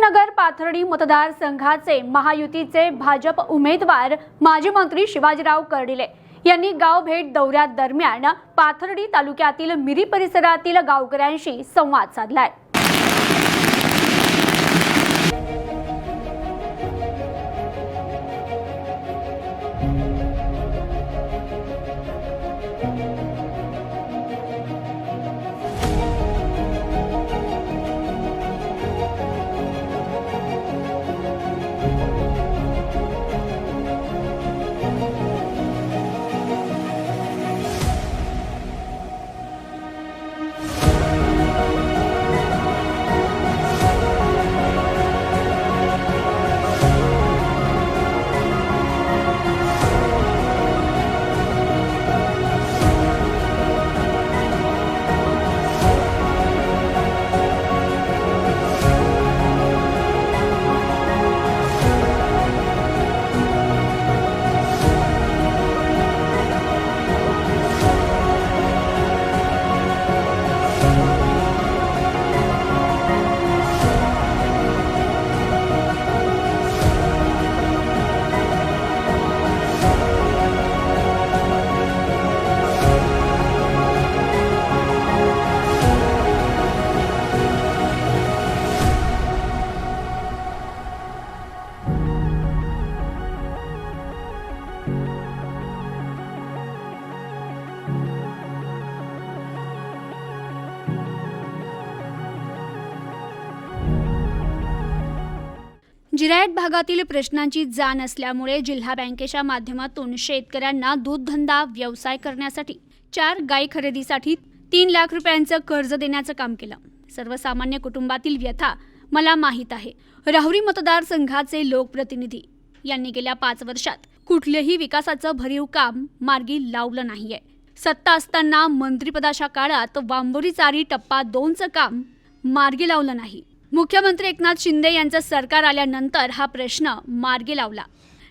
राहुरीनगर पाथर्डी मतदारसंघाचे महायुतीचे भाजप उमेदवार माजी मंत्री शिवाजीराव कर्डिले यांनी गाव भेट दौऱ्यात दरम्यान पाथर्डी तालुक्यातील मिरी परिसरातील गावकऱ्यांशी संवाद साधलाय. भागातील प्रश्नांची जाण असल्यामुळे जिल्हा बँकेच्या माध्यमातून शेतकऱ्यांना दूध धंदा व्यवसाय करण्यासाठी चार गाय खरेदीसाठी तीन लाख रुपयांचं कर्ज देण्याचं काम केलं. सर्वसामान्य कुटुंबातील व्यथा मला माहीत आहे. राहुरी मतदारसंघाचे लोकप्रतिनिधी यांनी गेल्या पाच वर्षात कुठल्याही विकासाचं भरीव काम मार्गी लावलं नाहीये. सत्ता असताना मंत्रिपदाच्या काळात वांबोरी चारी टप्पा दोनचं काम मार्गी लावलं नाही. मुख्यमंत्री एकनाथ शिंदे यांचं सरकार आल्यानंतर हा प्रश्न मार्गी लावला.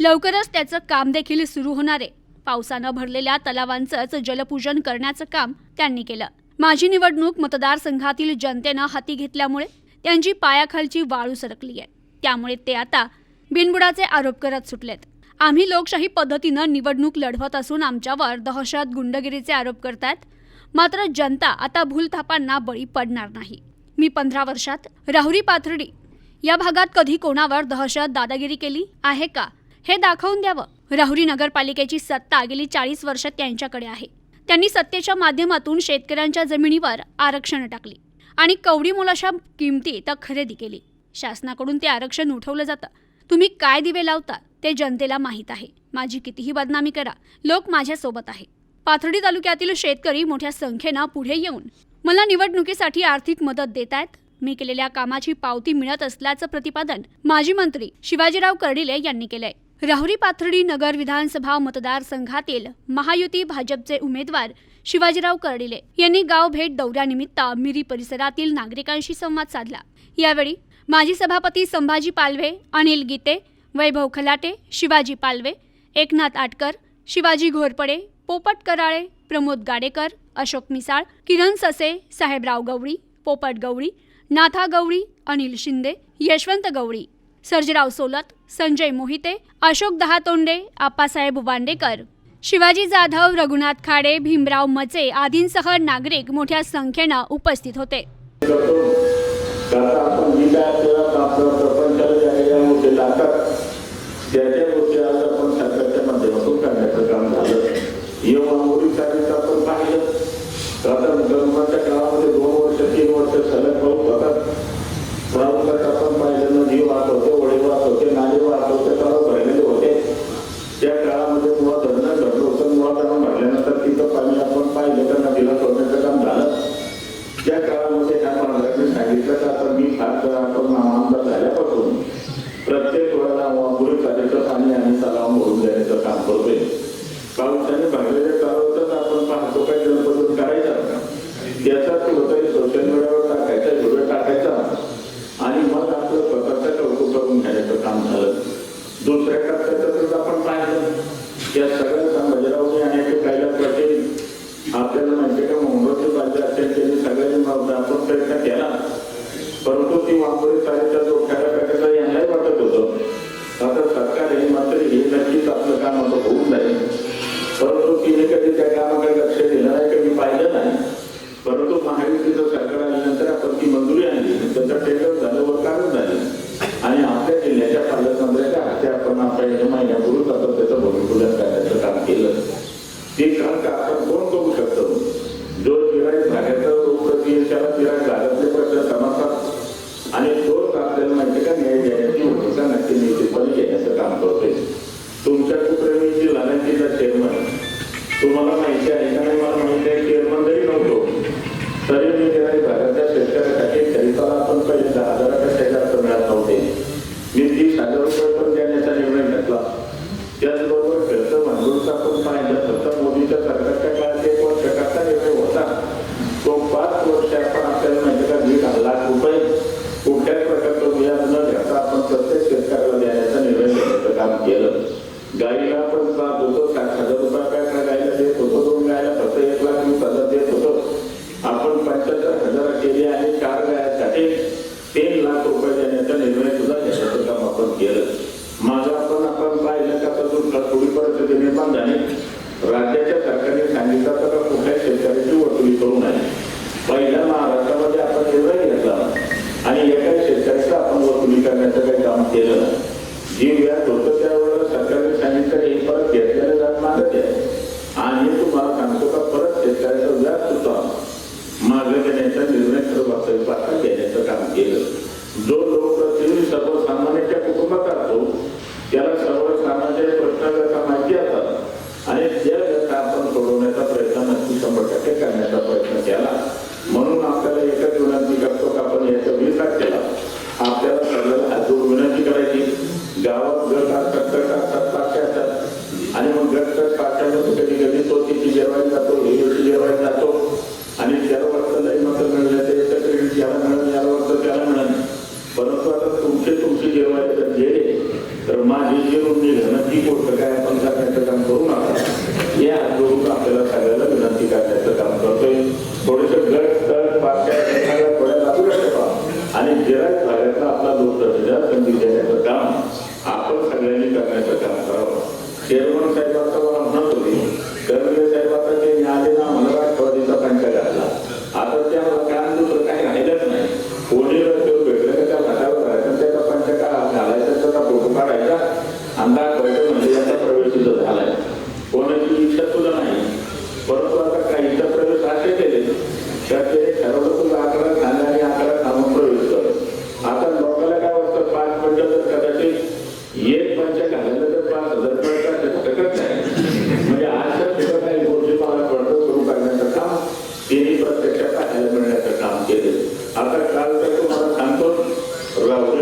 लवकरच त्याचं काम देखील सुरू होणार आहे. पावसानं भरलेल्या तलावांचंच जलपूजन करण्याचं काम त्यांनी केलं. माझी निवडणूक मतदारसंघातील जनतेनं हाती घेतल्यामुळे त्यांची पायाखालची वाळू सरकली आहे. त्यामुळे ते आता बिनबुडाचे आरोप करत सुटलेत. आम्ही लोकशाही पद्धतीनं निवडणूक लढवत असून आमच्यावर दहशत गुंडगिरीचे आरोप करतात मात्र जनता आता भूलथापांना बळी पडणार नाही. मी पंधरा वर्षात राहुरी पाथर्डी. या भागात कधी कोणावर दहशत दादागिरी केली आहे का? हे दाखवून द्यावं. राहुरी नगरपालिकेची सत्ता गेली चाळीस वर्ष त्यांच्याकडे आहे. त्यांनी सत्तेच्या माध्यमातून शेतकऱ्यांच्या जमिनीवर आरक्षण टाकली आणि कवडी मोलाशा किमती तर खरेदी केली. शासनाकडून ते आरक्षण उठवलं जातं. तुम्ही काय दिवे लावता ते जनतेला माहीत आहे. माझी कितीही बदनामी करा लोक माझ्यासोबत आहे. पाथर्डी तालुक्यातील शेतकरी मोठ्या संख्येनं पुढे येऊन मला निवडणुकीसाठी आर्थिक मदत देत आहेत मी केलेल्या कामाची पावती मिळत असल्याचं प्रतिपादन माजी मंत्री शिवाजीराव कर्डिले यांनी केलंय. राहुरी पाथर्डी नगर विधानसभा मतदारसंघातील महायुती भाजपचे उमेदवार शिवाजीराव कर्डिले यांनी गाव भेट दौऱ्यानिमित्त मिरी परिसरातील नागरिकांशी संवाद साधला. यावेळी माजी सभापती संभाजी पालवे अनिल गीते वैभव खलाटे शिवाजी पालवे एकनाथ आटकर शिवाजी घोरपडे पोपट कराळे प्रमोद गाडेकर अशोक मिसाळ किरण ससे साहेबराव गवळी पोपट गवळी नाथा गवळी अनिल शिंदे यशवंत गवळी सर्जराव सोलत संजय मोहिते अशोक दहातोंडे आप्पासाहेब वांडेकर शिवाजी जाधव रघुनाथ खाडे भीमराव मचे आदींसह नागरिक मोठ्या संख्येनं उपस्थित होते. ज्याच्या झालं या मामुलीसाठीच आपण पाहिलं. तर आता काळामध्ये दोन वर्ष तीन वर्ष सलग पाऊस होतात.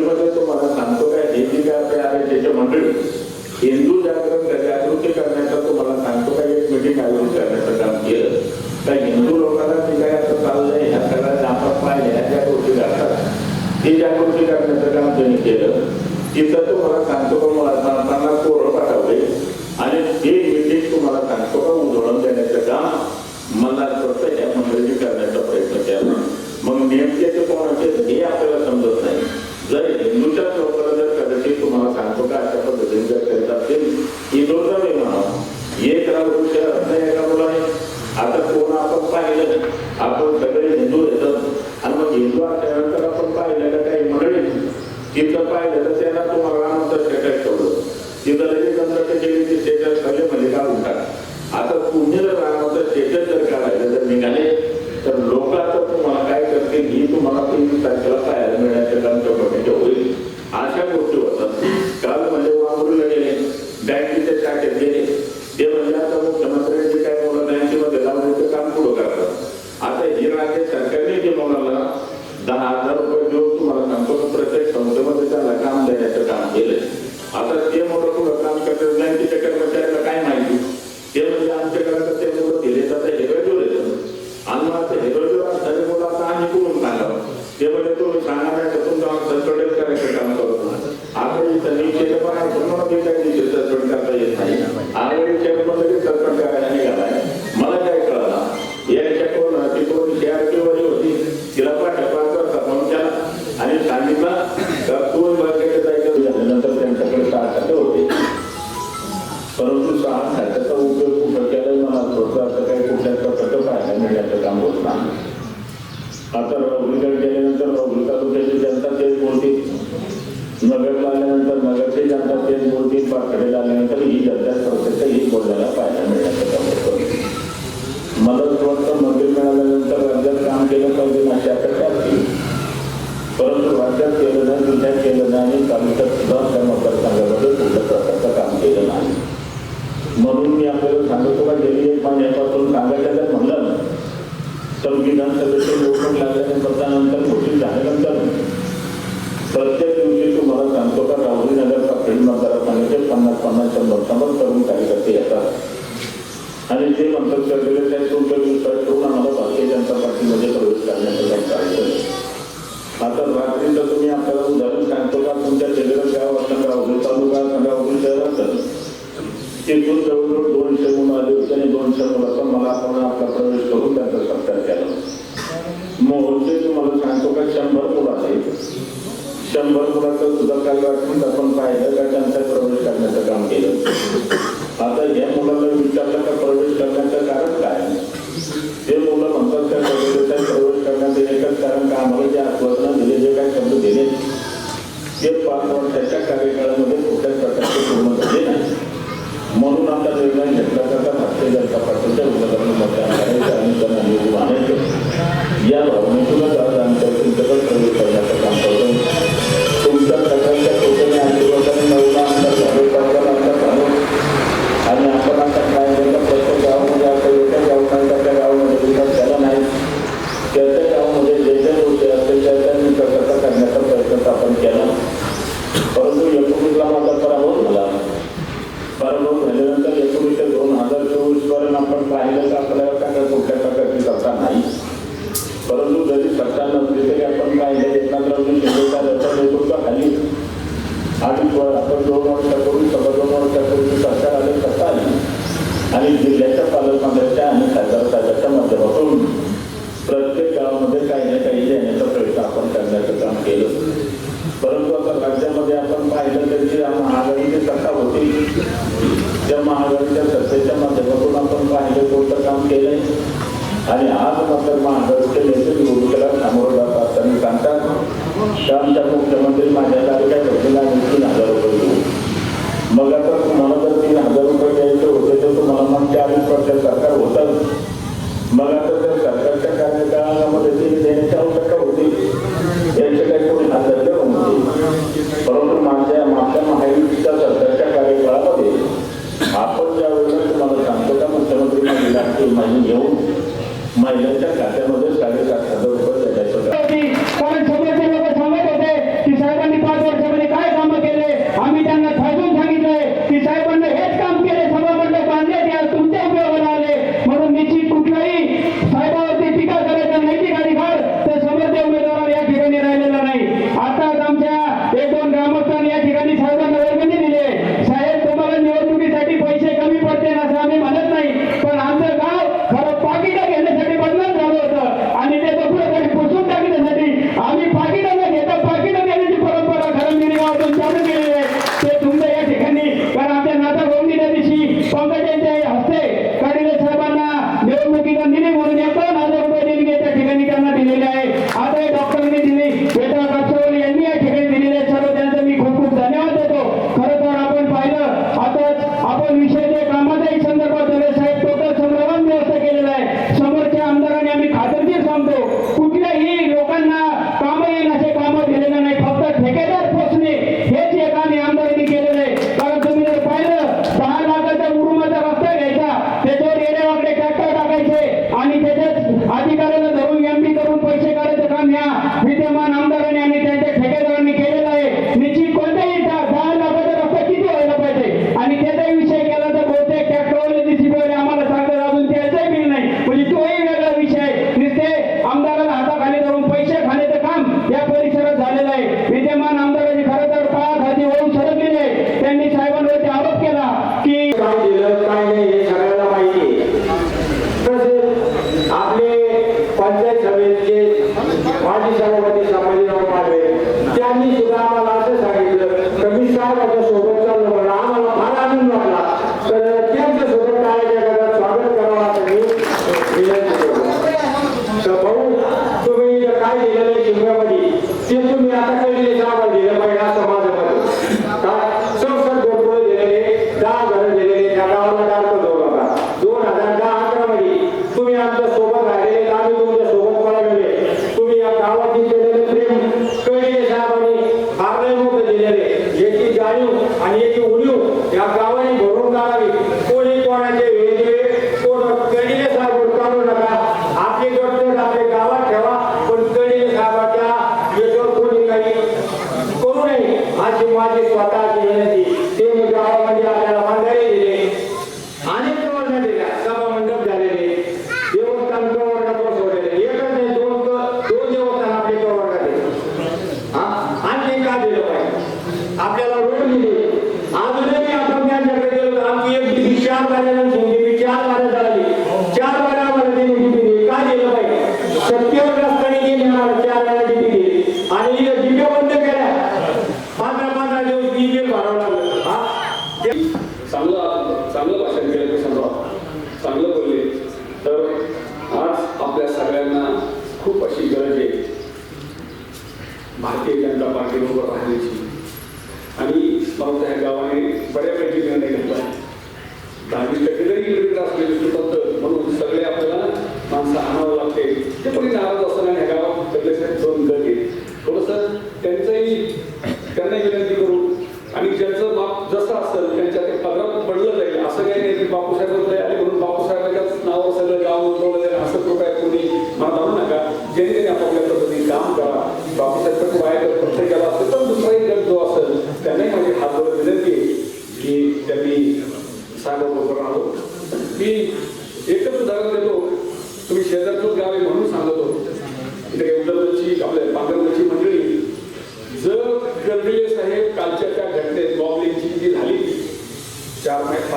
मध्ये तुम्हाला सांगतो काय? हे जी काय आपले आहे त्याच्या मंडळी हिंदू जागरण जागृती करण्याचा तुम्हाला सांगतो काय? एक मिटिंग आयोजित करण्याचं काम केलं. तर हिंदू लोकांना जे काय असं चाललंय ह्या सगळ्या जातात पाहिजे ह्या ज्या गोष्टी जातात ते जागृती करण्याचं काम त्यांनी केलं. तिथं तुम्हाला सांगतो का तेथून जवळजवळ दोनशे मुलं आले होते आणि दोनशे मुलाचा मला आपण आपला प्रवेश करून त्यांचा सत्कार केला. मोहनचे तुम्हाला सांगतो का शंभर मुलं आहे. शंभर मुलाचं सुद्धा काल वाटून आपण पाहिलं का त्यांचा प्रवेश करण्याचं काम केलं. महिलांच्या खात्यामध्ये साडेसात हजार ataque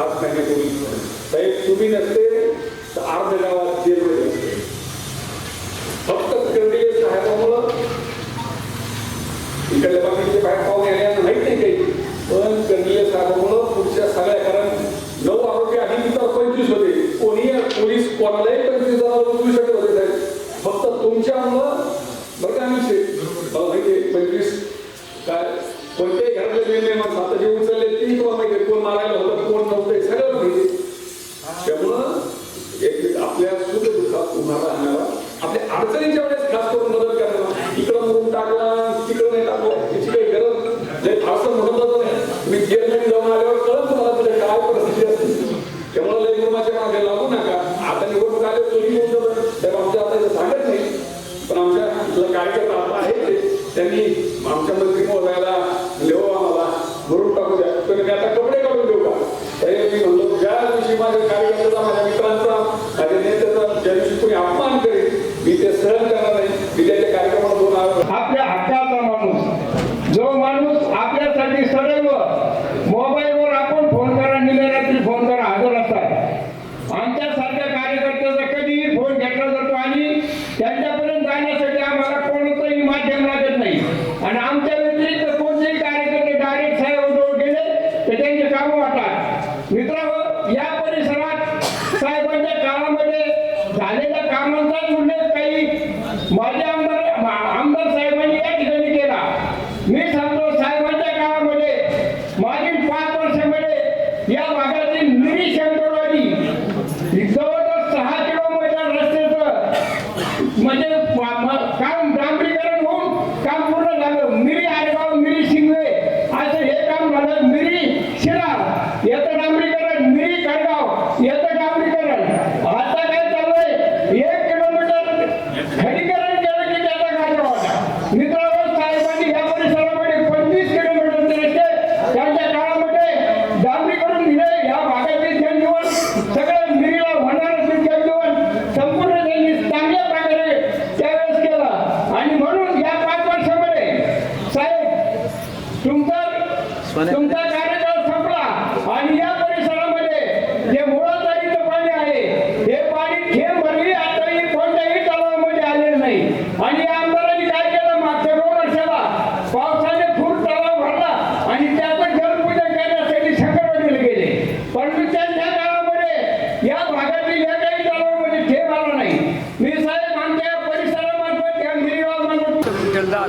पाच महिन्यापूर्वी साहेब तुम्ही नसते तर अर्ध गावात जेलमध्ये असते फक्त गर्दिले साहेबामुळं इकडल्या बाकीचे बाहेर पाहून आले माहीत नाही काही. पण कर्डीय साहेबामुळं पुढच्या सगळ्या कारण नऊ आरोपी आधी तर पंचवीस होते. कोणी पोलीस कोणालाही पंचवीस जणांना उचलू शकत होते साहेब फक्त तुमच्यामुळं बरं का आम्ही माहिती आहे पंचवीस काय कोणत्याही घरातले निर्णय माणसं आता जे उचलले ती तुम्हाला माहिती कोण मारायला होतं कोण नव्हतं हे सगळं माहिती आहे. त्यामुळं एक आपल्या सुख दुःखात उभा राहणारा आपल्या अडचणीच्या वेळेस खास करून मदत करणारा इकडं म्हणून टाकला तिकडं नाही टाकलं याची काही गरज नाही. असं म्हणत नाही. मी जेलमध्ये जाऊन आल्यावर कळत तुम्हाला तुझ्या काय परिस्थिती असते. त्यामुळे लय गुरुमाच्या मागे लागू नका. आता निवडणूक आले तरी होऊन जातं तर आमच्या आता सांगत नाही. पण आमच्या इथलं कार्यकर्ता आता आहे ते त्यांनी आमच्या मंत्री महोदयाला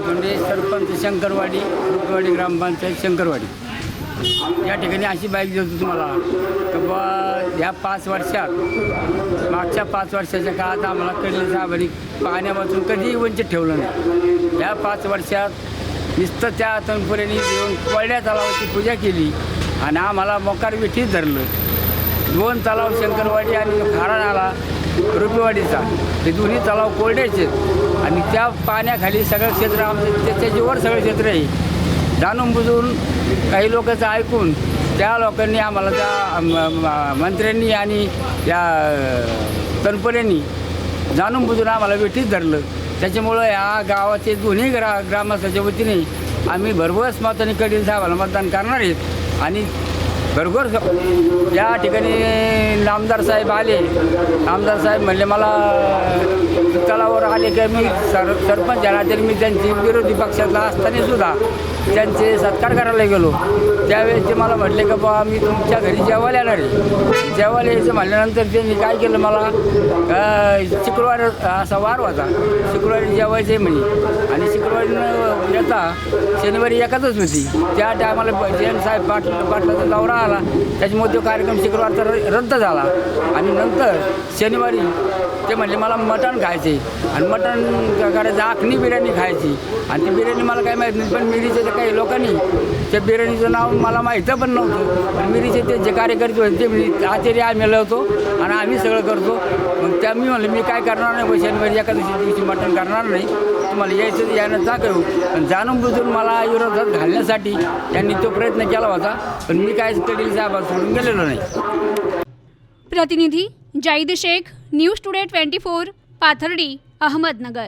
धोंडे सरपंच शंकरवाडी रुपवाडी ग्रामपंचायत शंकरवाडी. या ठिकाणी अशी बाईक देतो तुम्हाला. की बा ह्या पाच वर्षात मागच्या पाच वर्षाच्या काळात आम्हाला कडलं साहेबांनी पाण्यापासून कधीही वंचित ठेवलं नाही. ह्या पाच वर्षात नुसतं त्या तनपुरेने येऊन कोरड्या तलावाची पूजा केली आणि आम्हाला मोकार विठीत धरलं. दोन तलाव शंकरवाडी आणि खारा नाला रुपेवाडीचा. हे दोन्ही तलाव कोरड्याचे आहेत. आणि त्या पाण्याखाली सगळं क्षेत्र आमचं त्या- त्याच्यावर सगळं क्षेत्र आहे. जाणून बुजून काही लोकांचं ऐकून त्या लोकांनी आम्हाला त्या म- मंत्र्यांनी आणि त्या अ, जाणून बुजून आम्हाला वेठीत धरलं. त्याच्यामुळं ह्या गावाचे दोन्ही ग्रा ग्रामस्थाच्या वतीने आम्ही भरभस मताने कडील साहेबाला मतदान करणार आहेत. आणि घरघर या ठिकाणी आमदार साहेब आले आमदार साहेब म्हणले मला तलावर आले की मी सर सरपंच झाला तरी मी त्यांची विरोधी पक्षातला असताना सुद्धा त्यांचे सत्कार करायला गेलो. त्यावेळेस ते मला म्हटले का बा मी तुमच्या घरी जेवायला येणार आहे. जेवायला यायचं म्हटल्यानंतर त्यांनी काय केलं मला शुक्रवार असा वार होता. शुक्रवारी जेवायचे म्हणे. आणि शुक्रवारी येता शनिवारी एकाचच होती. त्या टायमाला जयंत साहेब पाटील पाटलाचा दौरा आला. त्याच्यामुळे तो कार्यक्रम शुक्रवारचा र- रद्द झाला. आणि नंतर शनिवारी ते म्हणले मला मटण खायचे आणि मटण करायचं आखणी बिर्याणी खायची. आणि ती बिर्याणी मला काय माहीत नाही पण मिरीचे ते काही लोकांनी त्या बिर्याणीचं नाव मला माहीत पण नव्हतं. पण मिरीचे ते जे कार्यकर्ते होते ते मी आचार्य आम्ही होतो आणि आम्ही सगळं करतो. मग त्या मी म्हणलं मी काय करणार नाही बा, एका दिवशी दिवशी मटण करणार नाही. तुम्हाला यायचं तर यायनं जा करू पण जाणून बुजून मला विरोधात घालण्यासाठी त्यांनी तो प्रयत्न केला होता पण मी काय कडील साहेबात सोडून गेलेलो नाही. प्रतिनिधी Zaid Shaikh news today twenty four Pathardi Ahmednagar.